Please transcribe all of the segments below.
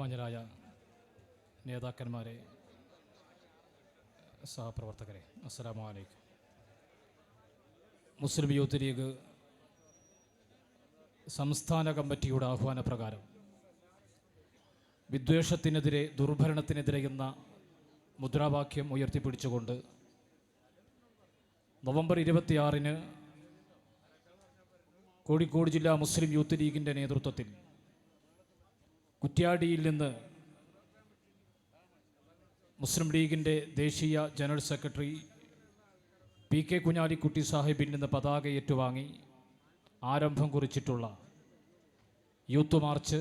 ബഹുമാന്യരായ നേതാക്കന്മാരെ സഹപ്രവർത്തകരെ അസ്സലാമു അലൈക്കും. മുസ്ലിം യൂത്ത് ലീഗ് സംസ്ഥാന കമ്മിറ്റിയുടെ ആഹ്വാനപ്രകാരം വിദ്വേഷത്തിനെതിരെ ദുർഭരണത്തിനെതിരെ എന്ന മുദ്രാവാക്യം ഉയർത്തിപ്പിടിച്ചുകൊണ്ട് നവംബർ ഇരുപത്തിയാറിന് കോഴിക്കോട് ജില്ലാ മുസ്ലിം യൂത്ത് ലീഗിന്റെ നേതൃത്വത്തിൽ കുറ്റ്യാടിയിൽ നിന്ന് മുസ്ലിം ലീഗിന്റെ ദേശീയ general secretary P K Kunhalikutty സാഹിബിൽ നിന്ന് പതാക ഏറ്റുവാങ്ങി ആരംഭം കുറിച്ചിട്ടുള്ള യൂത്ത് മാർച്ച്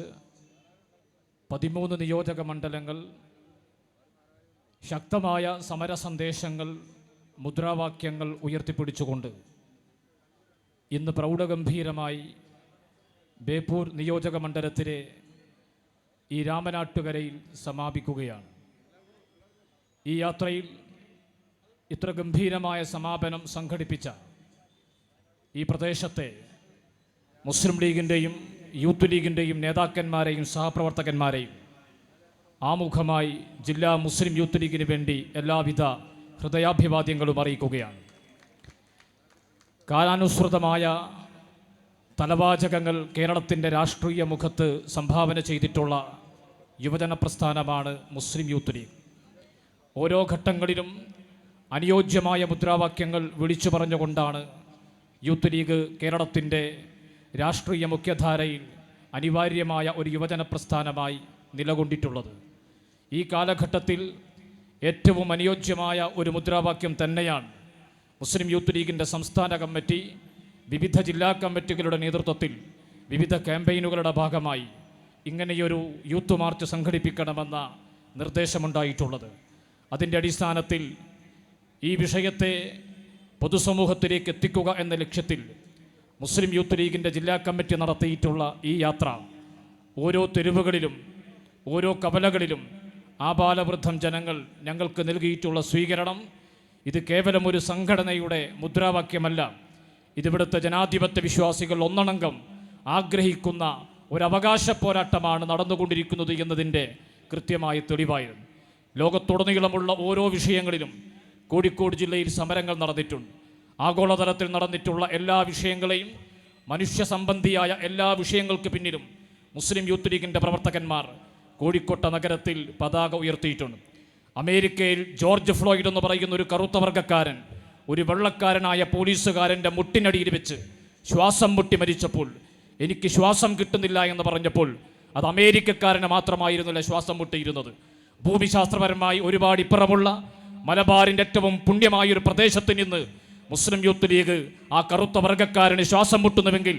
പതിമൂന്ന് നിയോജക മണ്ഡലങ്ങൾ ശക്തമായ സമര സന്ദേശങ്ങൾ മുദ്രാവാക്യങ്ങൾ ഉയർത്തിപ്പിടിച്ചുകൊണ്ട് ഇന്ന് പ്രൗഢഗംഭീരമായി ബേപ്പൂർ നിയോജക മണ്ഡലത്തിലെ ഈ രാമനാട്ടുകരയിൽ സമാപിക്കുകയാണ്. ഈ യാത്രയിൽ ഇത്ര ഗംഭീരമായ സമാപനം സംഘടിപ്പിച്ച ഈ പ്രദേശത്തെ മുസ്ലിം ലീഗിന്റെയും യൂത്ത് ലീഗിന്റെയും നേതാക്കന്മാരെയും സഹപ്രവർത്തകന്മാരെയും ആമുഖമായി ജില്ലാ മുസ്ലിം യൂത്ത് ലീഗിന് വേണ്ടി എല്ലാവിധ ഹൃദയാഭിവാദ്യങ്ങളും അറിയിക്കുകയാണ്. കാലാനുസൃതമായ തലവാചകങ്ങൾ കേരളത്തിന്റെ രാഷ്ട്രീയ മുഖത്ത് സംഭാവന ചെയ്തിട്ടുള്ള യുവജന പ്രസ്ഥാനമാണ് മുസ്ലിം യൂത്ത് ലീഗ്. ഓരോ ഘട്ടങ്ങളിലും അനുയോജ്യമായ മുദ്രാവാക്യങ്ങൾ വിളിച്ചു പറഞ്ഞുകൊണ്ടാണ് യൂത്ത് ലീഗ് കേരളത്തിന്റെ രാഷ്ട്രീയ മുഖ്യധാരയിൽ അനിവാര്യമായ ഒരു യുവജന പ്രസ്ഥാനമായി നിലകൊണ്ടിട്ടുള്ളത്. ഈ കാലഘട്ടത്തിൽ ഏറ്റവും അനുയോജ്യമായ ഒരു മുദ്രാവാക്യം തന്നെയാണ് മുസ്ലിം യൂത്ത് ലീഗിന്റെ സംസ്ഥാന കമ്മിറ്റി വിവിധ ജില്ലാ കമ്മിറ്റികളുടെ നേതൃത്വത്തിൽ വിവിധ ക്യാമ്പയിനുകളുടെ ഭാഗമായി ഇങ്ങനെയൊരു യൂത്ത് മാർച്ച് സംഘടിപ്പിക്കണമെന്ന നിർദ്ദേശമുണ്ടായിട്ടുള്ളത്. അതിന്റെ അടിസ്ഥാനത്തിൽ ഈ വിഷയത്തെ പൊതുസമൂഹത്തിലേക്ക് എത്തിക്കുക എന്ന ലക്ഷ്യത്തിൽ മുസ്ലിം യൂത്ത് ലീഗിന്റെ ജില്ലാ കമ്മിറ്റി നടത്തിയിട്ടുള്ള ഈ യാത്ര ഓരോ തെരുവുകളിലും ഓരോ കവലകളിലും ആബാലവൃദ്ധം ജനങ്ങൾ ഞങ്ങൾക്ക് നൽകിയിട്ടുള്ള സ്വീകരണം. ഇത് കേവലം ഒരു സംഘടനയുടെ മുദ്രാവാക്യമല്ല. ഇതിവിടുത്തെ ജനാധിപത്യ വിശ്വാസികൾ ഒന്നണങ്കം ആഗ്രഹിക്കുന്ന ഒരു അവകാശ പോരാട്ടമാണ് നടന്നുകൊണ്ടിരിക്കുന്നത് എന്നതിന്റെ കൃത്യമായ തെളിവായിരുന്നു. ലോകത്തുടനീളമുള്ള ഓരോ വിഷയങ്ങളിലും കോഴിക്കോട് ജില്ലയിൽ സമരങ്ങൾ നടന്നിട്ടുണ്ട്. ആഗോളതലത്തിൽ നടന്നിട്ടുള്ള എല്ലാ വിഷയങ്ങളെയും മനുഷ്യ സംബന്ധിയായ എല്ലാ വിഷയങ്ങൾക്ക് പിന്നിലും മുസ്ലിം യൂത്ത് ലീഗിന്റെ പ്രവർത്തകന്മാർ കോഴിക്കോട്ട നഗരത്തിൽ പതാക ഉയർത്തിയിട്ടുണ്ട്. അമേരിക്കയിൽ ജോർജ് ഫ്ലോയിഡ് എന്ന് പറയുന്ന ഒരു കറുത്ത വർഗക്കാരൻ ഒരു വെള്ളക്കാരനായ പോലീസുകാരന്റെ മുട്ടിനടിയിൽ വെച്ച് ശ്വാസം മുട്ടി മരിച്ചപ്പോൾ എനിക്ക് ശ്വാസം കിട്ടുന്നില്ല എന്ന് പറഞ്ഞപ്പോൾ അത് അമേരിക്കക്കാരന് മാത്രമായിരുന്നില്ല ശ്വാസം മുട്ടിയിരുന്നത്. ഭൂമിശാസ്ത്രപരമായി ഒരുപാട് ഇപ്പുറമുള്ള മലബാറിന്റെ ഏറ്റവും പുണ്യമായൊരു പ്രദേശത്ത് നിന്ന് മുസ്ലിം യൂത്ത് ലീഗ് ആ കറുത്ത വർഗക്കാരന് ശ്വാസം മുട്ടുന്നുവെങ്കിൽ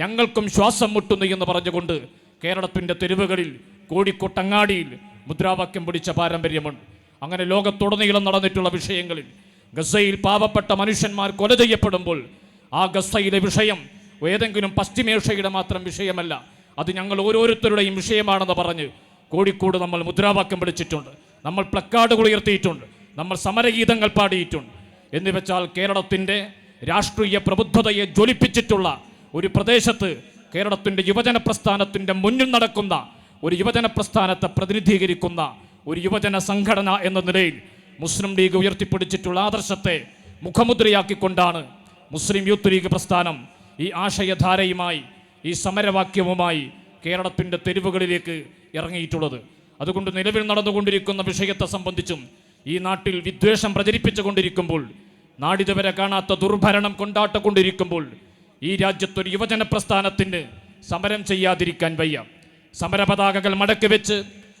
ഞങ്ങൾക്കും ശ്വാസം മുട്ടുന്നു എന്ന് പറഞ്ഞുകൊണ്ട് കേരളത്തിന്റെ തെരുവുകളിൽ കോഴിക്കോട്ടങ്ങാടിയിൽ മുദ്രാവാക്യം പിടിച്ച പാരമ്പര്യമുണ്ട്. അങ്ങനെ ലോകത്തുടനീളം നടന്നിട്ടുള്ള വിഷയങ്ങളിൽ ഗസയിൽ പാവപ്പെട്ട മനുഷ്യന്മാർ കൊല ചെയ്യപ്പെടുമ്പോൾ ആ ഗസയിലെ വിഷയം ഏതെങ്കിലും പശ്ചിമേഷ്യയുടെ മാത്രം വിഷയമല്ല. അത് ഞങ്ങൾ ഓരോരുത്തരുടെയും വിഷയമാണെന്ന് പറഞ്ഞ് കോഴിക്കോട് നമ്മൾ മുദ്രാവാക്യം വിളിച്ചിട്ടുണ്ട്. നമ്മൾ പ്ലക്കാർഡുകൾ ഉയർത്തിയിട്ടുണ്ട്. നമ്മൾ സമരഗീതങ്ങൾ പാടിയിട്ടുണ്ട്. എന്ന് വെച്ചാൽ കേരളത്തിന്റെ രാഷ്ട്രീയ പ്രബുദ്ധതയെ ജ്വലിപ്പിച്ചിട്ടുള്ള ഒരു പ്രദേശത്ത് കേരളത്തിന്റെ യുവജന പ്രസ്ഥാനത്തിന്റെ മുന്നിൽ നടക്കുന്ന ഒരു യുവജന പ്രസ്ഥാനത്തെ പ്രതിനിധീകരിക്കുന്ന ഒരു യുവജന സംഘടന എന്ന നിലയിൽ മുസ്ലിം ലീഗ് ഉയർത്തിപ്പിടിച്ചിട്ടുള്ള ആദർശത്തെ മുഖമുദ്രയാക്കിക്കൊണ്ടാണ് മുസ്ലിം യൂത്ത് ലീഗ് പ്രസ്ഥാനം ഈ ആശയധാരയുമായി ഈ സമരവാക്യവുമായി കേരളത്തിന്റെ തെരുവുകളിലേക്ക് ഇറങ്ങിയിട്ടുള്ളത്. അതുകൊണ്ട് നിലവിൽ നടന്നുകൊണ്ടിരിക്കുന്ന വിഷയത്തെ സംബന്ധിച്ചും ഈ നാട്ടിൽ വിദ്വേഷം പ്രചരിപ്പിച്ചുകൊണ്ടിരിക്കുമ്പോൾ നാടിതുവരെ കാണാത്ത ദുർഭരണം കൊണ്ടാട്ടുകൊണ്ടിരിക്കുമ്പോൾ ഈ രാജ്യത്തൊരു യുവജന പ്രസ്ഥാനത്തിന് സമരം ചെയ്യാതിരിക്കാൻ വയ്യ. സമരപതാകകൾ മടക്കി വെച്ച്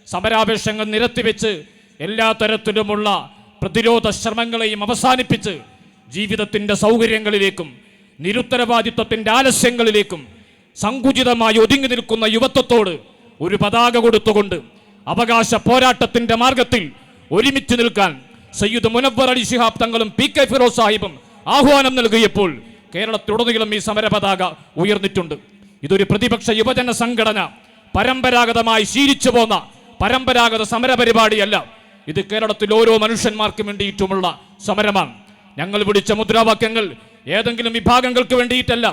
സമരാപേക്ഷങ്ങൾ നിരത്തിവെച്ച് എല്ലാ തരത്തിലുമുള്ള പ്രതിരോധ ശ്രമങ്ങളെയും അവസാനിപ്പിച്ച് ജീവിതത്തിന്റെ സൗകര്യങ്ങളിലേക്കും നിരുത്തരവാദിത്വത്തിന്റെ ആലസ്യങ്ങളിലേക്കും സങ്കുചിതമായി ഒതുങ്ങി നിൽക്കുന്ന യുവത്വത്തോട് ഒരു പതാക കൊടുത്തുകൊണ്ട് അവകാശ പോരാട്ടത്തിന്റെ മാർഗത്തിൽ ഒരുമിച്ച് നിൽക്കാൻ സയ്യിദ് മുനവർ അലി ശിഹാബ് തങ്ങളും പി കെ ഫിറോസ് സാഹിബും ആഹ്വാനം നൽകിയപ്പോൾ കേരളത്തിലുടനീളം ഈ സമര പതാക ഉയർന്നിട്ടുണ്ട്. ഇതൊരു പ്രതിപക്ഷ യുവജന സംഘടന പരമ്പരാഗതമായി ശീലിച്ചു പോന്ന പരമ്പരാഗത സമര പരിപാടിയല്ല ഇത് കേരളത്തിൽ ഓരോ മനുഷ്യന്മാർക്കും വേണ്ടിയിട്ടുമുള്ള സമരമാണ്. ഞങ്ങൾ വിളിച്ച മുദ്രാവാക്യങ്ങൾ ഏതെങ്കിലും വിഭാഗങ്ങൾക്ക് വേണ്ടിയിട്ടല്ല.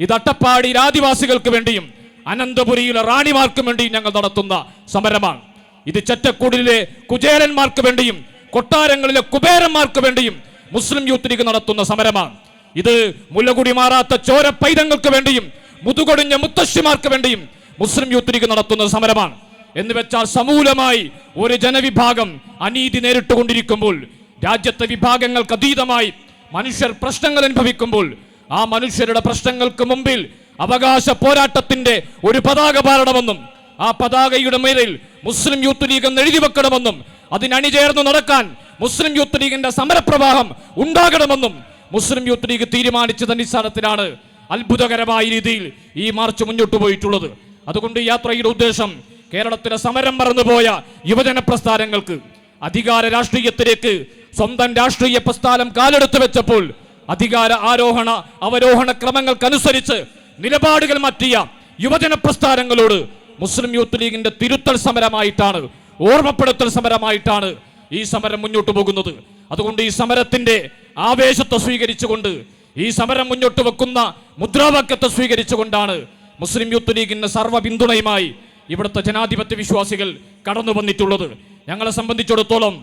ഇത് അട്ടപ്പാടിയിൽ ആദിവാസികൾക്ക് വേണ്ടിയും അനന്തപുരിയിലെ റാണിമാർക്കും വേണ്ടിയും ഞങ്ങൾ നടത്തുന്ന സമരമാണ്. ഇത് ചറ്റക്കൂടിലെ കുചേരന്മാർക്ക് വേണ്ടിയും കൊട്ടാരങ്ങളിലെ കുബേരന്മാർക്ക് വേണ്ടിയും മുസ്ലിം യൂത്ത് ലീഗ് നടത്തുന്ന സമരമാണ്. ഇത് മുല്ലകുടി മാറാത്ത ചോര പൈതങ്ങൾക്ക് വേണ്ടിയും മുതുകൊടിഞ്ഞ മുത്തശ്ശിമാർക്ക് വേണ്ടിയും മുസ്ലിം യൂത്ത് ലീഗ് നടത്തുന്ന സമരമാണ്. എന്ന് വെച്ചാൽ സമൂലമായി ഒരു ജനവിഭാഗം അനീതി നേരിട്ടുകൊണ്ടിരിക്കുമ്പോൾ രാജ്യത്തെ വിഭാഗങ്ങൾക്ക് അതീതമായി മനുഷ്യർ പ്രശ്നങ്ങൾ അനുഭവിക്കുമ്പോൾ ആ മനുഷ്യരുടെ പ്രശ്നങ്ങൾക്ക് മുമ്പിൽ അവകാശ പോരാട്ടത്തിന്റെ ഒരു പതാക പാരണമെന്നും ആ പതാകയുടെ മേലിൽ മുസ്ലിം യൂത്ത് ലീഗ് എന്ന് എഴുതി വെക്കണമെന്നും അതിനണിചേർന്ന് നടക്കാൻ മുസ്ലിം യൂത്ത് ലീഗിന്റെ സമരപ്രവാഹം ഉണ്ടാകണമെന്നും മുസ്ലിം യൂത്ത് ലീഗ് തീരുമാനിച്ചത് അടിസ്ഥാനത്തിലാണ് അത്ഭുതകരമായ രീതിയിൽ ഈ മാർച്ച് മുന്നോട്ട് പോയിട്ടുള്ളത്. അതുകൊണ്ട് യാത്രയുടെ ഉദ്ദേശം കേരളത്തിലെ സമരം മറന്നുപോയ യുവജന പ്രസ്ഥാനങ്ങൾക്ക് അധികാര രാഷ്ട്രീയത്തിലേക്ക് സ്വന്തം രാഷ്ട്രീയ പ്രസ്ഥാനം കാലെടുത്തു വെച്ചപ്പോൾ അധികാര ആരോഹണ അവരോഹണ ക്രമങ്ങൾക്കനുസരിച്ച് നിലപാടുകൾ മാറ്റിയ യുവജന പ്രസ്ഥാനങ്ങളോട് മുസ്ലിം യൂത്ത് ലീഗിന്റെ തിരുത്തൽ സമരമായിട്ടാണ് ഓർമ്മപ്പെടുത്തൽ സമരമായിട്ടാണ് ഈ സമരം മുന്നോട്ട് പോകുന്നത്. അതുകൊണ്ട് ഈ സമരത്തിന്റെ ആവേശത്തെ സ്വീകരിച്ചുകൊണ്ട് ഈ സമരം മുന്നോട്ട് വെക്കുന്ന മുദ്രാവാക്യത്തെ സ്വീകരിച്ചുകൊണ്ടാണ് മുസ്ലിം യൂത്ത് ലീഗിന്റെ സർവ പിന്തുണയുമായി ഇവിടുത്തെ ജനാധിപത്യ വിശ്വാസികൾ കടന്നു വന്നിട്ടുള്ളത് ഞങ്ങളെ സംബന്ധിച്ചിടത്തോളം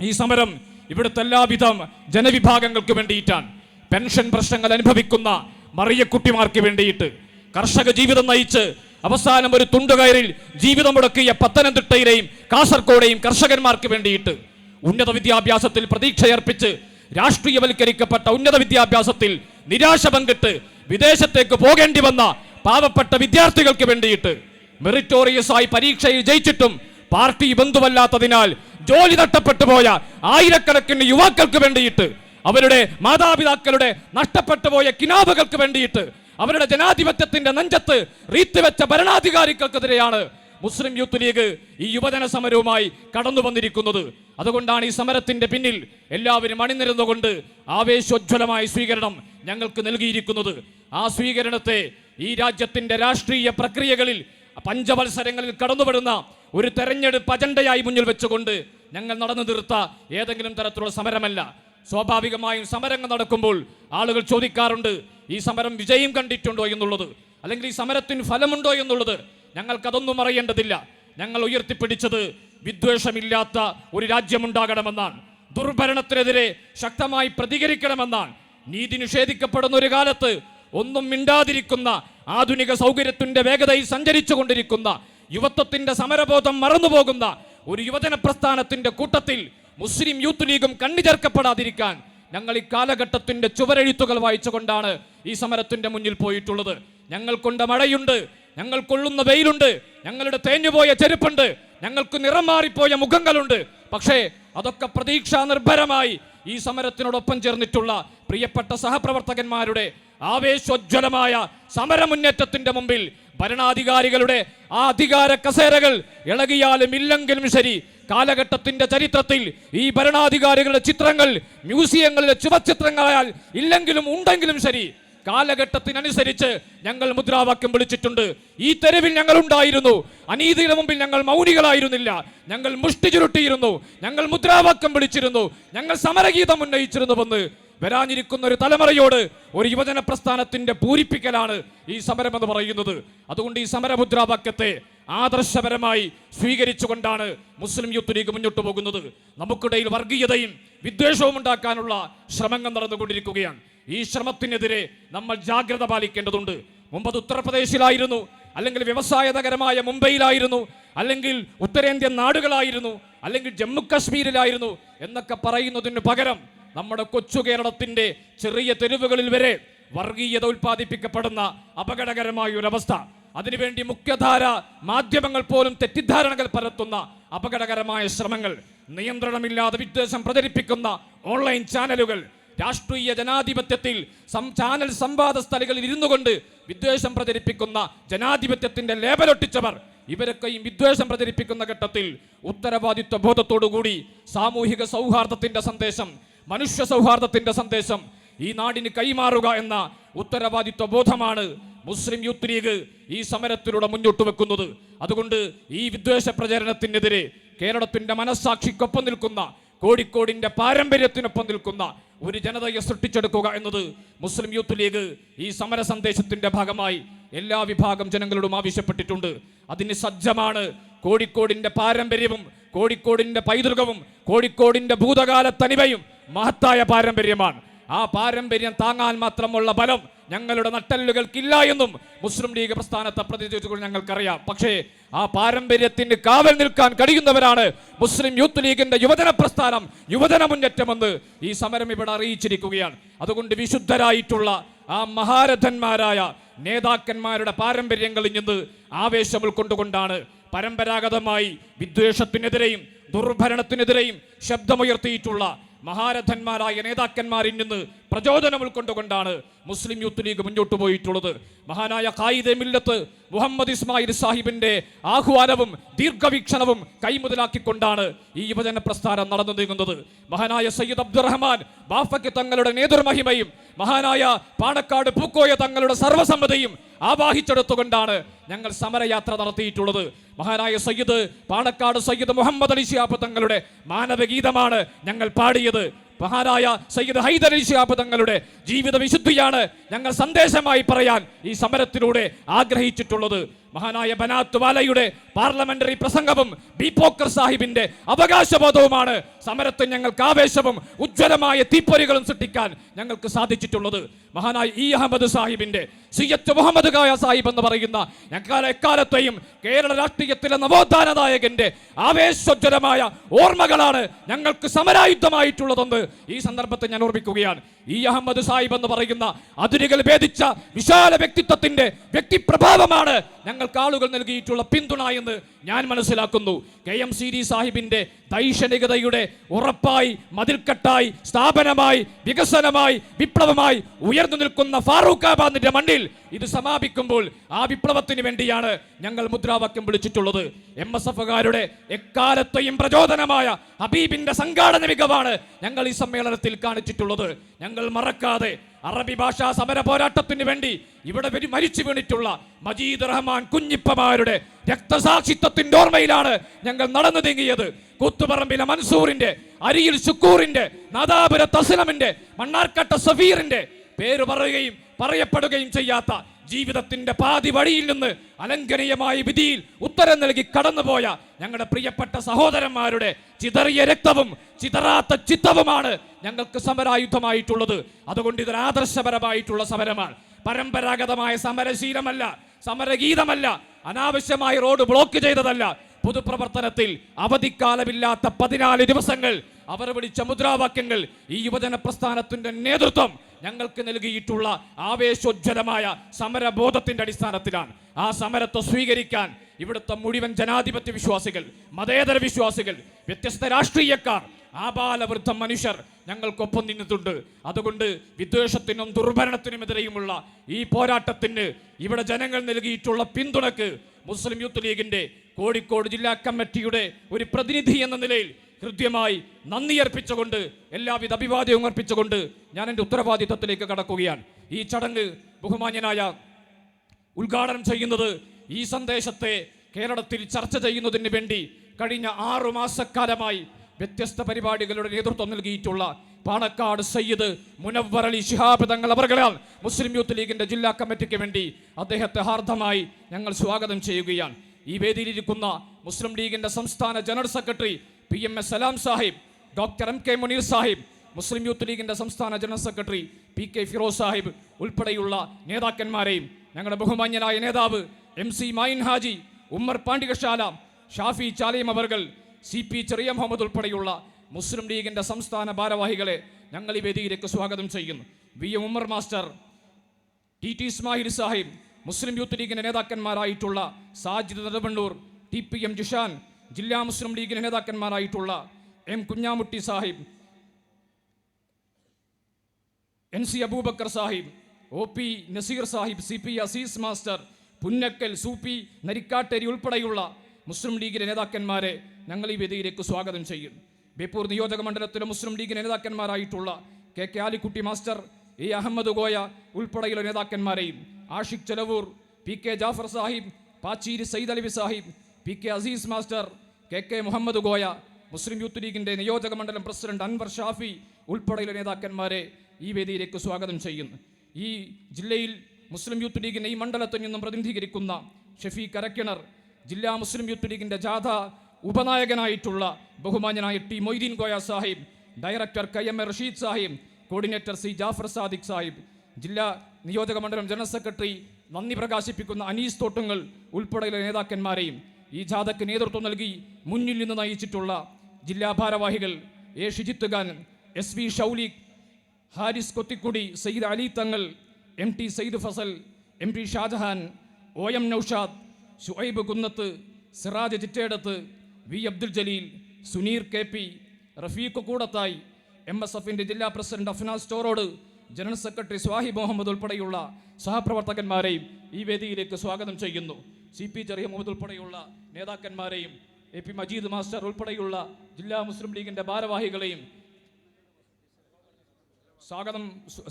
ഈ സമരം ഇവിടുത്തെ എല്ലാവിധം ജനവിഭാഗങ്ങൾക്ക് വേണ്ടിയിട്ടാണ്. പെൻഷൻ പ്രശ്നങ്ങൾ അനുഭവിക്കുന്ന മറിയക്കുട്ടിമാർക്ക് വേണ്ടിയിട്ട്. കർഷക ജീവിതം നയിച്ച് അവസാനം ഒരു തുണ്ടുകയറിൽ ജീവിതം മുടക്കിയ പത്തനംതിട്ടയിലെയും കാസർഗോഡെയും കർഷകന്മാർക്ക് വേണ്ടിയിട്ട് ഉന്നത വിദ്യാഭ്യാസത്തിൽ പ്രതീക്ഷയർപ്പിച്ച് രാഷ്ട്രീയവൽക്കരിക്കപ്പെട്ട ഉന്നത വിദ്യാഭ്യാസത്തിൽ നിരാശ പങ്കിട്ട് വിദേശത്തേക്ക് പോകേണ്ടി വന്ന പാവപ്പെട്ട വിദ്യാർത്ഥികൾക്ക് വേണ്ടിയിട്ട് മെറിറ്റോറിയസ് ആയി പരീക്ഷയിൽ ജയിച്ചിട്ടും പാർട്ടി ബന്ധുവല്ലാത്തതിനാൽ ജോലി നഷ്ടപ്പെട്ടു പോയ ആയിരക്കണക്കിന് യുവാക്കൾക്ക് വേണ്ടിയിട്ട് അവരുടെ മാതാപിതാക്കളുടെ നഷ്ടപ്പെട്ടു പോയ കിനാവുകൾക്ക് വേണ്ടിയിട്ട് അവരുടെ ജനാധിപത്യത്തിന്റെ നെഞ്ചത്ത് റീത്തുവെച്ച ഭരണാധികാരികൾക്കെതിരെയാണ് മുസ്ലിം യൂത്ത് ലീഗ് ഈ യുവജന സമരവുമായി കടന്നു വന്നിരിക്കുന്നത്. അതുകൊണ്ടാണ് ഈ സമരത്തിന്റെ പിന്നിൽ എല്ലാവരും അണിനിരുന്നുകൊണ്ട് ആവേശോജ്വലമായ സ്വീകരണം ഞങ്ങൾക്ക് നൽകിയിരിക്കുന്നത്. ആ സ്വീകരണത്തെ ഈ രാജ്യത്തിന്റെ രാഷ്ട്രീയ പ്രക്രിയകളിൽ പഞ്ചവത്സരങ്ങളിൽ കടന്നുപെടുന്ന ഒരു തെരഞ്ഞെടുപ്പ് അജണ്ടയായി മുന്നിൽ വെച്ചുകൊണ്ട് ഞങ്ങൾ നടന്നു തീർത്ത ഏതെങ്കിലും തരത്തിലുള്ള സമരമല്ല. സ്വാഭാവികമായും സമരങ്ങൾ നടക്കുമ്പോൾ ആളുകൾ ചോദിക്കാറുണ്ട് ഈ സമരം വിജയം കണ്ടിട്ടുണ്ടോ എന്നുള്ളത്? അല്ലെങ്കിൽ ഈ സമരത്തിന് ഫലമുണ്ടോ എന്നുള്ളത്? ഞങ്ങൾക്കതൊന്നും അറിയേണ്ടതില്ല. ഞങ്ങൾ ഉയർത്തിപ്പിടിച്ചത് വിദ്വേഷമില്ലാത്ത ഒരു രാജ്യമുണ്ടാകണമെന്നാണ്. ദുർഭരണത്തിനെതിരെ ശക്തമായി പ്രതികരിക്കണമെന്നാണ്. നീതി നിഷേധിക്കപ്പെടുന്ന ഒരു കാലത്ത് ഒന്നും മിണ്ടാതിരിക്കുന്ന ആധുനിക സൗകര്യത്തിന്റെ വേഗതയിൽ സഞ്ചരിച്ചു കൊണ്ടിരിക്കുന്ന യുവത്വത്തിന്റെ സമരബോധം മറന്നുപോകുന്ന ഒരു യുവജന പ്രസ്ഥാനത്തിന്റെ കൂട്ടത്തിൽ മുസ്ലിം യൂത്ത് ലീഗും കണ്ണിചേർക്കപ്പെടാതിരിക്കാൻ ഞങ്ങൾ ഈ കാലഘട്ടത്തിന്റെ ചുവരെഴുത്തുകൾ വായിച്ചുകൊണ്ടാണ് ഈ സമരത്തിന്റെ മുന്നിൽ പോയിട്ടുള്ളത്. ഞങ്ങൾ കൊണ്ട മഴയുണ്ട് ഞങ്ങൾ കൊള്ളുന്ന വെയിലുണ്ട് ഞങ്ങളുടെ തേഞ്ഞുപോയ ചെരുപ്പുണ്ട് ഞങ്ങൾക്ക് നിറം മാറിപ്പോയ മുഖങ്ങളുണ്ട്. പക്ഷേ അതൊക്കെ പ്രതീക്ഷാ നിർഭരമായി ഈ സമരത്തിനോടൊപ്പം ചേർന്നിട്ടുള്ള പ്രിയപ്പെട്ട സഹപ്രവർത്തകന്മാരുടെ ആവേശോജ്വലമായ സമരമുന്നേറ്റത്തിന്റെ മുമ്പിൽ ഭരണാധികാരികളുടെ ആ അധികാര കസേരകൾ ഇളകിയാലും ഇല്ലെങ്കിലും ശരി കാലഘട്ടത്തിന്റെ ചരിത്രത്തിൽ ഈ ഭരണാധികാരികളുടെ ചിത്രങ്ങൾ മ്യൂസിയങ്ങളിലെ ചുവച്ചിത്രങ്ങളായാൽ ഇല്ലെങ്കിലും ഉണ്ടെങ്കിലും ശരി കാലഘട്ടത്തിനനുസരിച്ച് ഞങ്ങൾ മുദ്രാവാക്യം വിളിച്ചിട്ടുണ്ട്. ഈ തെരുവിൽ ഞങ്ങൾ ഉണ്ടായിരുന്നു. അനീതിയുടെ മുമ്പിൽ ഞങ്ങൾ മൗനികളായിരുന്നില്ല. ഞങ്ങൾ മുഷ്ടി ചുരുട്ടിയിരുന്നു. ഞങ്ങൾ മുദ്രാവാക്യം വിളിച്ചിരുന്നു. ഞങ്ങൾ സമരഗീതം ഉന്നയിച്ചിരുന്നുവെന്ന് വരാനിരിക്കുന്ന ഒരു തലമുറയോട് ഒരു യുവജന പ്രസ്ഥാനത്തിന്റെ പൂരിപ്പിക്കലാണ് ഈ സമരം എന്ന് പറയുന്നത്. അതുകൊണ്ട് ഈ സമരമുദ്രാവാക്യത്തെ ആദർശപരമായി സ്വീകരിച്ചുകൊണ്ടാണ് മുസ്ലിം യൂത്ത് ലീഗ് മുന്നോട്ട് പോകുന്നത്. നമുക്കിടയിൽ വർഗീയതയും വിദ്വേഷവും ഉണ്ടാക്കാനുള്ള ശ്രമങ്ങൾ നടന്നുകൊണ്ടിരിക്കുകയാണ്. ഈ ശ്രമത്തിനെതിരെ നമ്മൾ ജാഗ്രത പാലിക്കേണ്ടതുണ്ട്. മുമ്പ് അത് ഉത്തർപ്രദേശിലായിരുന്നു അല്ലെങ്കിൽ വ്യവസായ നഗരമായ മുംബൈയിലായിരുന്നു അല്ലെങ്കിൽ ഉത്തരേന്ത്യൻ നാടുകളായിരുന്നു അല്ലെങ്കിൽ ജമ്മു കാശ്മീരിലായിരുന്നു എന്നൊക്കെ പറയുന്നതിന് പകരം നമ്മുടെ കൊച്ചു കേരളത്തിന്റെ ചെറിയ തെരുവുകളിൽ വരെ വർഗീയത ഉൽപ്പാദിപ്പിക്കപ്പെടുന്ന അപകടകരമായ ഒരു അവസ്ഥ. അതിനുവേണ്ടി മുഖ്യധാര മാധ്യമങ്ങൾ പോലും തെറ്റിദ്ധാരണകൾ പരത്തുന്ന അപകടകരമായ ശ്രമങ്ങൾ. നിയന്ത്രണമില്ലാതെ വിദ്വേഷം പ്രചരിപ്പിക്കുന്ന ഓൺലൈൻ ചാനലുകൾ. രാഷ്ട്രീയ ജനാധിപത്യത്തിൽ ചാനൽ സംവാദ സ്ഥലങ്ങളിൽ ഇരുന്നു കൊണ്ട് വിദ്വേഷം പ്രചരിപ്പിക്കുന്ന ജനാധിപത്യത്തിന്റെ ലേബലൊട്ടിച്ചവർ. ഇവരൊക്കെയും വിദ്വേഷം പ്രചരിപ്പിക്കുന്ന ഘട്ടത്തിൽ ഉത്തരവാദിത്വ ബോധത്തോടുകൂടി സാമൂഹിക സൗഹാർദ്ദത്തിന്റെ സന്ദേശം മനുഷ്യ സൗഹാർദ്ദത്തിന്റെ സന്ദേശം ഈ നാടിന് കൈമാറുക എന്ന ഉത്തരവാദിത്വ ബോധമാണ് മുസ്ലിം യൂത്ത് ലീഗ് ഈ സമരത്തിലൂടെ മുന്നോട്ട് വെക്കുന്നത്. അതുകൊണ്ട് ഈ വിദ്വേഷ പ്രചരണത്തിനെതിരെ കേരളത്തിന്റെ മനസ്സാക്ഷിക്കൊപ്പം നിൽക്കുന്ന കോഴിക്കോടിന്റെ പാരമ്പര്യത്തിനൊപ്പം നിൽക്കുന്ന ഒരു ജനതയെ സൃഷ്ടിച്ചെടുക്കുക എന്നത് മുസ്ലിം യൂത്ത് ലീഗ് ഈ സമര സന്ദേശത്തിന്റെ ഭാഗമായി എല്ലാ വിഭാഗം ജനങ്ങളോടും ആവശ്യപ്പെട്ടിട്ടുണ്ട്. അതിന് സജ്ജമാണ് കോഴിക്കോടിന്റെ പാരമ്പര്യവും കോഴിക്കോടിന്റെ പൈതൃകവും കോഴിക്കോടിന്റെ ഭൂതകാല തനിമയും മഹത്തായ പാരമ്പര്യമാണ്. ആ പാരമ്പര്യം താങ്ങാൻ മാത്രമുള്ള ബലം ഞങ്ങളുടെ നട്ടല്ലുകൾക്കില്ല എന്നും മുസ്ലിം ലീഗ് പ്രസ്ഥാനത്തെ പ്രതിനിധിച്ചുകൊണ്ട് ഞങ്ങൾക്കറിയാം. പക്ഷേ ആ പാരമ്പര്യത്തിന് കാവൽ നിൽക്കാൻ കഴിയുന്നവരാണ് മുസ്ലിം യൂത്ത് ലീഗിന്റെ യുവജന പ്രസ്ഥാനം യുവജന മുന്നേറ്റമെന്ന് ഈ സമരം ഇവിടെ അറിയിച്ചിരിക്കുകയാണ്. അതുകൊണ്ട് വിശുദ്ധരായിട്ടുള്ള ആ മഹാരഥന്മാരായ നേതാക്കന്മാരുടെ പാരമ്പര്യങ്ങളിൽ നിന്ന് ആവേശം ഉൾക്കൊണ്ടുകൊണ്ടാണ് പരമ്പരാഗതമായി വിദ്വേഷത്തിനെതിരെയും ദുർഭരണത്തിനെതിരെയും ശബ്ദമുയർത്തിയിട്ടുള്ള മഹാരഥന്മാരായ നേതാക്കന്മാരിൽ നിന്ന് പ്രചോദനം ഉൾക്കൊണ്ടുകൊണ്ടാണ് മുസ്ലിം യൂത്ത് ലീഗ് മുന്നോട്ട് പോയിട്ടുള്ളത്. മഹാനായ ഖായിദെ മില്ലത്ത് മുഹമ്മദ് ഇസ്മായിൽ സാഹിബിന്റെ ആഹ്വാനവും ദീർഘവീക്ഷണവും കൈമുതലാക്കിക്കൊണ്ടാണ് ഈ യുവജന പ്രസ്ഥാനം നടന്നു നീങ്ങുന്നത്. മഹാനായ സയ്യിദ് അബ്ദുറഹ്മാൻ ബാഫയ്ക്ക് തങ്ങളുടെ നേതൃമഹിമയും മഹാനായ പാണക്കാട് പൂക്കോയ തങ്ങളുടെ സർവസമ്മതയും ആവാഹിച്ചെടുത്തുകൊണ്ടാണ് ഞങ്ങൾ സമരയാത്ര നടത്തിയിട്ടുള്ളത്. മഹാനായ സയ്യിദ് പാണക്കാട് സയ്യിദ് മുഹമ്മദ് അലി ശിഹാബ് തങ്ങളുടെ മാനവഗീതമാണ് ഞങ്ങൾ പാടിയത്. മഹാനായ സയ്യിദ് ഹൈദർ അലി ശിഹാബ് തങ്ങളുടെ ജീവിത വിശുദ്ധിയാണ് ഞങ്ങൾ സന്ദേശമായി പറയാൻ ഈ സമരത്തിലൂടെ ആഗ്രഹിച്ചിട്ടുള്ളത്. മഹാനായ ബനാത്ത് വാലയുടെ പാർലമെന്ററി പ്രസംഗവും ബി പോക്കർ സാഹിബിന്റെ അവകാശബോധവുമാണ് സമരത്തിൽ ഞങ്ങൾക്ക് ആവേശവും ഉജ്ജ്വലമായ തീപ്പൊരികളും സൃഷ്ടിക്കാൻ ഞങ്ങൾക്ക് സാധിച്ചിട്ടുള്ളത്. മഹാനായ ഇ അഹമ്മദ് സാഹിബിന്റെ സി എച്ച് മുഹമ്മദ് ഖായ സാഹിബ് എന്ന് പറയുന്ന ഞങ്ങൾ എക്കാലത്തെയും കേരള രാഷ്ട്രീയത്തിലെ നവോത്ഥാന നായകന്റെ ആവേശോജ്വലമായ ഓർമ്മകളാണ് ഞങ്ങൾക്ക് സമരായുദ്ധമായിട്ടുള്ളതെന്ന് ഈ സന്ദർഭത്തിൽ ഞാൻ ഓർമ്മിക്കുകയാണ്. ഇ അഹമ്മദ് സാഹിബ് എന്ന് പറയുന്ന അതിരുകൾ ഭേദിച്ച വിശാല വ്യക്തിത്വത്തിന്റെ വ്യക്തിപ്രഭാവമാണ് ഞങ്ങൾക്ക് ആളുകൾ നൽകിയിട്ടുള്ള പിന്തുണ എന്ന് ഞാൻ മനസ്സിലാക്കുന്നു. കെ എം സി ഡി സാഹിബിന്റെ ദൈക്ഷണികതയുടെ ഉറപ്പായി മതിൽക്കെട്ടായി സ്ഥാപനമായി വികസനമായി വിപ്ലവമായി ഉയർന്നു നിൽക്കുന്ന ഫാറൂഖാബാദിന്റെ മണ്ണിൽ ഇത് സമാപിക്കുമ്പോൾ ആ വിപ്ലവത്തിന് വേണ്ടിയാണ് ഞങ്ങൾ മുദ്രാവാക്യം വിളിച്ചിട്ടുള്ളത്. എം എസ് എഫുകാരുടെ എക്കാലത്തെയും പ്രചോദനമായ ഹബീബിന്റെ സംഘാടന മികവാണ് ഞങ്ങൾ ഈ സമ്മേളനത്തിൽ കാണിച്ചിട്ടുള്ളത്. ഞങ്ങൾ മറക്കാതെ അറബി ഭാഷാ സമര പോരാട്ടത്തിന് വേണ്ടി ഇവിടെ മരിച്ചു വീണിട്ടുള്ള മജീദ് റഹ്മാൻ കുഞ്ഞിപ്പമാരുടെ രക്തസാക്ഷിത്വത്തിന്റെ ഓർമ്മയിലാണ് ഞങ്ങൾ നടന്നു നീങ്ങിയത്. കൂത്തുപറമ്പിലെ മൻസൂറിന്റെ അരിയിൽ ശുക്കൂറിന്റെ നാദാപുര തസ്ലമിന്റെ മണ്ണാർക്കട്ട സഫീറിന്റെ പേര് പറയുകയും പറയപ്പെടുകയും ചെയ്യാത്ത ജീവിതത്തിന്റെ പാതി വഴിയിൽ നിന്ന് അലങ്കരീയമായ വിധിയിൽ ഉത്തരം നൽകി കടന്നുപോയ ഞങ്ങളുടെ പ്രിയപ്പെട്ട സഹോദരന്മാരുടെ ചിതറിയ രക്തവും ചിതറാത്ത ചിത്തവുമാണ് ഞങ്ങൾക്ക് സമരായുധമായിട്ടുള്ളത്. അതുകൊണ്ട് ഇതൊരു ആദർശപരമായിട്ടുള്ള സമരമാണ്. പരമ്പരാഗതമായ സമരശീലമല്ല സമരഗീതമല്ല അനാവശ്യമായി റോഡ് ബ്ലോക്ക് ചെയ്തതല്ല. പൊതുപ്രവർത്തനത്തിൽ അവധിക്കാലമില്ലാത്ത പതിനാല് ദിവസങ്ങൾ അവർ വിളിച്ച മുദ്രാവാക്യങ്ങൾ ഈ യുവജന പ്രസ്ഥാനത്തിന്റെ നേതൃത്വം ഞങ്ങൾക്ക് നൽകിയിട്ടുള്ള ആവേശോജ്വലമായ സമരബോധത്തിന്റെ അടിസ്ഥാനത്തിലാണ്. ആ സമരത്തെ സ്വീകരിക്കാൻ ഇവിടുത്തെ മുഴുവൻ ജനാധിപത്യ വിശ്വാസികൾ മതേതര വിശ്വാസികൾ വ്യത്യസ്ത രാഷ്ട്രീയക്കാർ ആബാലവൃദ്ധ മനുഷ്യർ ഞങ്ങൾക്കൊപ്പം നിന്നിട്ടുണ്ട് അതുകൊണ്ട് വിദ്വേഷത്തിനും ദുർഭരണത്തിനുമെതിരെയുമുള്ള ഈ പോരാട്ടത്തിന് ഇവിടെ ജനങ്ങൾ നൽകിയിട്ടുള്ള പിന്തുണക്ക് മുസ്ലിം യൂത്ത് ലീഗിന്റെ കോഴിക്കോട് ജില്ലാ കമ്മിറ്റിയുടെ ഒരു പ്രതിനിധി എന്ന നിലയിൽ ഹൃദ്യമായി നന്ദി അർപ്പിച്ചുകൊണ്ട് എല്ലാവിധ അഭിവാദ്യവും അർപ്പിച്ചുകൊണ്ട് ഞാൻ എന്റെ ഉത്തരവാദിത്തത്തിലേക്ക് കടക്കുകയാണ്. ഈ ചടങ്ങ് ബഹുമാന്യനായ ഉദ്ഘാടനം ചെയ്യുന്നത് ഈ സന്ദേശത്തെ കേരളത്തിൽ ചർച്ച ചെയ്യുന്നതിന് വേണ്ടി കഴിഞ്ഞ ആറു മാസക്കാലമായി വ്യത്യസ്ത പരിപാടികളുടെ നേതൃത്വം നൽകിയിട്ടുള്ള പാണക്കാട് സയ്യിദ് മുനവർ അലി ശിഹാബ് തങ്ങൾ അവർകളാൽ മുസ്ലിം യൂത്ത് ലീഗിന്റെ ജില്ലാ കമ്മിറ്റിക്ക് വേണ്ടി അദ്ദേഹത്തെ ഹാർദമായി ഞങ്ങൾ സ്വാഗതം ചെയ്യുകയാണ്. ഈ വേദിയിലിരിക്കുന്ന മുസ്ലിം ലീഗിന്റെ സംസ്ഥാന general secretary P M S Salam Sahib doctor M K Muneer Sahib Muslim youth ലീഗിന്റെ സംസ്ഥാന general secretary P K Firoz Sahib ഉൾപ്പെടെയുള്ള നേതാക്കന്മാരെയും ഞങ്ങളുടെ ബഹുമാന്യനായ നേതാവ് എം സി മായിൻ ഹാജി ഉമ്മർ പാണ്ഡികശാല ഷാഫി ചാലയം അവർകൾ സി പി ചെറിയ മുഹമ്മദ് ഉൾപ്പെടെയുള്ള മുസ്ലിം ലീഗിന്റെ സംസ്ഥാന ഭാരവാഹികളെ ഞങ്ങൾ ഈ വേദിയിലേക്ക് സ്വാഗതം ചെയ്യുന്നു. V M Ummer master T T Ismail Sahib Muslim youth ലീഗിന്റെ നേതാക്കന്മാരായിട്ടുള്ള Sajid Nedumannur T P M Jishan ജില്ലാ മുസ്ലിം ലീഗിന്റെ നേതാക്കന്മാരായിട്ടുള്ള M Kunhamutty Sahib N C Abubakar Sahib O P Naseer Sahib C P Aziz master Punnakkal Soopy Narikkatteri ഉൾപ്പെടെയുള്ള മുസ്ലിം ലീഗിലെ നേതാക്കന്മാരെ ഞങ്ങൾ ഈ വേദിയിലേക്ക് സ്വാഗതം ചെയ്യും. ബേപ്പൂർ നിയോജക മണ്ഡലത്തിലെ മുസ്ലിം ലീഗിലെ നേതാക്കന്മാരായിട്ടുള്ള K K Alikutty master A Ahmed Goya ഉൾപ്പെടെയുള്ള നേതാക്കന്മാരെയും Ashiq Chelavoor P K Jafar Sahib Pacheeri Sayyid Alavi Sahib P K Aziz master K K Muhammad Goya Muslim youth ലീഗിന്റെ നിയോജക മണ്ഡലം പ്രസിഡന്റ് അൻവർ ഷാഫി ഉൾപ്പെടെയുള്ള നേതാക്കന്മാരെ ഈ വേദിയിലേക്ക് സ്വാഗതം ചെയ്യുന്നു ഈ ജില്ലയിൽ മുസ്ലിം യൂത്ത് ലീഗിനെ ഈ മണ്ഡലത്തിൽ നിന്നും പ്രതിനിധീകരിക്കുന്ന ഷഫീഖ് അരക്കിണർ ജില്ലാ മുസ്ലിം യൂത്ത് ലീഗിന്റെ ജാഥ ഉപനായകനായിട്ടുള്ള ബഹുമാന്യനായ T Moideen Goya Sahib director K M A Rasheed Sahib coordinator C Jafar Sadiq Sahib ജില്ലാ നിയോജക മണ്ഡലം ജനറൽ സെക്രട്ടറി നന്ദി പ്രകാശിപ്പിക്കുന്ന അനീസ് തോട്ടുങ്ങൾ ഉൾപ്പെടെയുള്ള നേതാക്കന്മാരെയും ഈ ജാഥയ്ക്ക് നേതൃത്വം നൽകി മുന്നിൽ നിന്ന് നയിച്ചിട്ടുള്ള ജില്ലാ ഭാരവാഹികൾ A Shijith Khan S V Shaulik Haris Kothikkudi Sayyid Ali Thangal M T Sayyid Fazal M P Shajahan O M Noushad Shuaib Kunnath Siraj Chittedath V. Abdul Jaleel Suneer K. P Rafeeq Koodathayi M S എഫിന്റെ ജില്ലാ president Afnas സ്റ്റോറോഡ് general secretary സ്വാഹി മുഹമ്മദ് ഉൾപ്പെടെയുള്ള സഹപ്രവർത്തകന്മാരെയും ഈ വേദിയിലേക്ക് സ്വാഗതം ചെയ്യുന്നു. സി പി ചെറിയ മുഹമ്മദ് ഉൾപ്പെടെയുള്ള നേതാക്കന്മാരെയും എ പി മജീദ് മാസ്റ്റർ ഉൾപ്പെടെയുള്ള ജില്ലാ മുസ്ലിം ലീഗിന്റെ ഭാരവാഹികളെയും സ്വാഗതം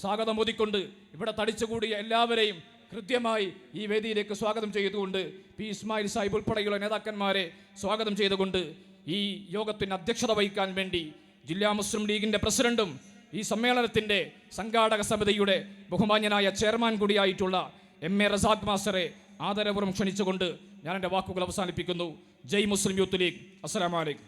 സ്വാഗതം ഓതിക്കൊണ്ട് ഇവിടെ തടിച്ചുകൂടിയ എല്ലാവരെയും കൃത്യമായി ഈ വേദിയിലേക്ക് സ്വാഗതം ചെയ്തുകൊണ്ട് പി ഇസ്മായിൽ സാഹിബ് ഉൾപ്പെടെയുള്ള നേതാക്കന്മാരെ സ്വാഗതം ചെയ്തുകൊണ്ട് ഈ യോഗത്തിന് അധ്യക്ഷത വഹിക്കാൻ വേണ്ടി ജില്ലാ മുസ്ലിം ലീഗിന്റെ പ്രസിഡന്റും ഈ സമ്മേളനത്തിന്റെ സംഘാടക സമിതിയുടെ ബഹുമാന്യനായ ചെയർമാൻ കൂടിയായിട്ടുള്ള എം എ റസാദ് മാസ്റ്ററെ ആദരപൂർവം ക്ഷണിച്ചുകൊണ്ട് ഞാൻ എന്റെ വാക്കുകൾ അവസാനിപ്പിക്കുന്നു. ജയ് മുസ്ലിം യൂത്ത് ലീഗ്. അസ്സലാമലൈക്കും